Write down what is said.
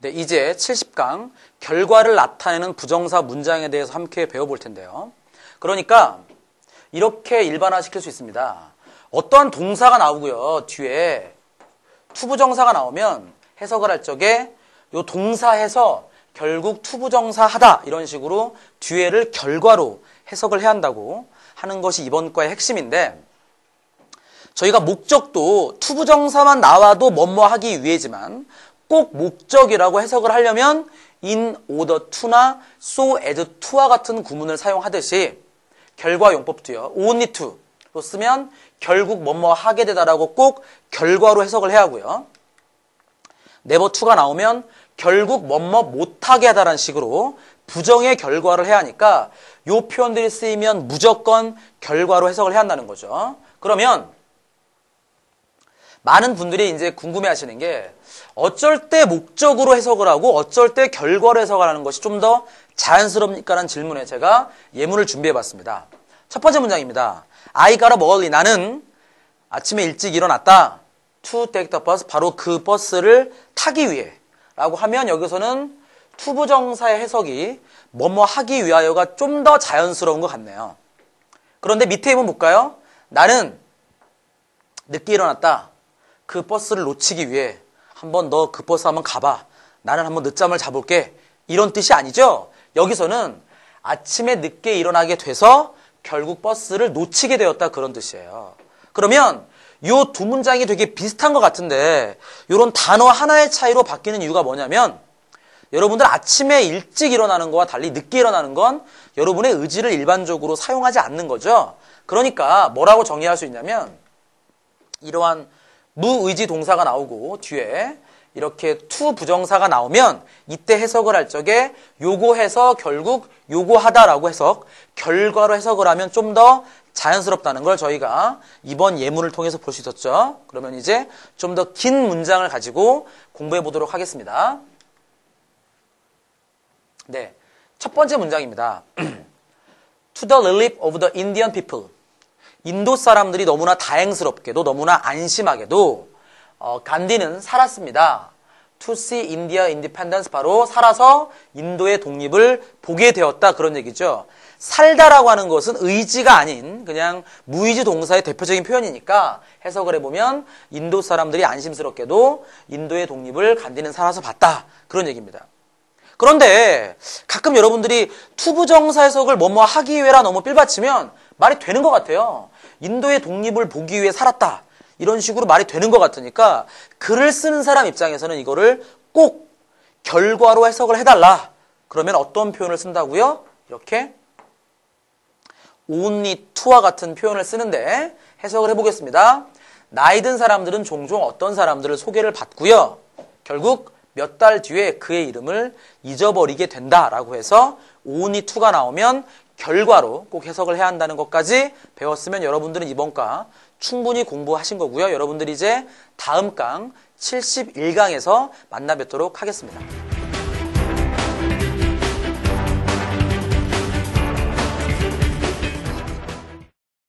네, 이제 70강 결과를 나타내는 부정사 문장에 대해서 함께 배워볼 텐데요. 그러니까 이렇게 일반화시킬 수 있습니다. 어떠한 동사가 나오고요. 뒤에 투부정사가 나오면 해석을 할 적에 요 동사에서 결국 투부정사 하다 이런 식으로 뒤에를 결과로 해석을 해야 한다고 하는 것이 이번 과의 핵심인데 저희가 목적도 투부정사만 나와도 뭐뭐 하기 위해지만 꼭 목적이라고 해석을 하려면 in order to나 so as to와 같은 구문을 사용하듯이 결과 용법도요. only to로 쓰면 결국 뭐뭐 하게 되다라고 꼭 결과로 해석을 해야 하고요. never to가 나오면 결국 뭐뭐 못하게 하다라는 식으로 부정의 결과를 해야 하니까 요 표현들이 쓰이면 무조건 결과로 해석을 해야 한다는 거죠. 그러면 많은 분들이 이제 궁금해 하시는 게 어쩔 때 목적으로 해석을 하고 어쩔 때 결과로 해석을 하는 것이 좀 더 자연스럽니까라는 질문에 제가 예문을 준비해 봤습니다. 첫 번째 문장입니다. Up early. 나는 아침에 일찍 일어났다. To take the bus. 바로 그 버스를 타기 위해. 라고 하면 여기서는 투부정사의 해석이 뭐뭐 하기 위하여가 좀 더 자연스러운 것 같네요. 그런데 밑에 있면 볼까요? 나는 늦게 일어났다. 그 버스를 놓치기 위해 한번 너 그 버스 한번 가봐. 나는 한번 늦잠을 자볼게. 이런 뜻이 아니죠? 여기서는 아침에 늦게 일어나게 돼서 결국 버스를 놓치게 되었다 그런 뜻이에요. 그러면 이 두 문장이 되게 비슷한 것 같은데 이런 단어 하나의 차이로 바뀌는 이유가 뭐냐면 여러분들 아침에 일찍 일어나는 거와 달리 늦게 일어나는 건 여러분의 의지를 일반적으로 사용하지 않는 거죠. 그러니까 뭐라고 정의할 수 있냐면 이러한 무의지 동사가 나오고 뒤에 이렇게 투 부정사가 나오면 이때 해석을 할 적에 요거해서 결국 요거하다라고 해석 결과로 해석을 하면 좀 더 자연스럽다는 걸 저희가 이번 예문을 통해서 볼 수 있었죠. 그러면 이제 좀 더 긴 문장을 가지고 공부해 보도록 하겠습니다. 네. 첫 번째 문장입니다. to the relief of the Indian people. 인도 사람들이 너무나 다행스럽게도 너무나 안심하게도 어, 간디는 살았습니다. See India independence 바로 살아서 인도의 독립을 보게 되었다 그런 얘기죠. 살다라고 하는 것은 의지가 아닌 그냥 무의지 동사의 대표적인 표현이니까 해석을 해보면 인도 사람들이 안심스럽게도 인도의 독립을 간디는 살아서 봤다 그런 얘기입니다. 그런데 가끔 여러분들이 투부정사 해석을 뭐뭐 하기 위해라 너무 삘받치면 말이 되는 것 같아요. 인도의 독립을 보기 위해 살았다. 이런 식으로 말이 되는 것 같으니까 글을 쓰는 사람 입장에서는 이거를 꼭 결과로 해석을 해달라. 그러면 어떤 표현을 쓴다고요? 이렇게 only to와 같은 표현을 쓰는데 해석을 해보겠습니다. 나이 든 사람들은 종종 어떤 사람들을 소개를 받고요. 결국 몇 달 뒤에 그의 이름을 잊어버리게 된다라고 해서 only to가 나오면 결과로 꼭 해석을 해야 한다는 것까지 배웠으면 여러분들은 이번 과 충분히 공부하신 거고요. 여러분들이 이제 다음 강 71강에서 만나 뵙도록 하겠습니다.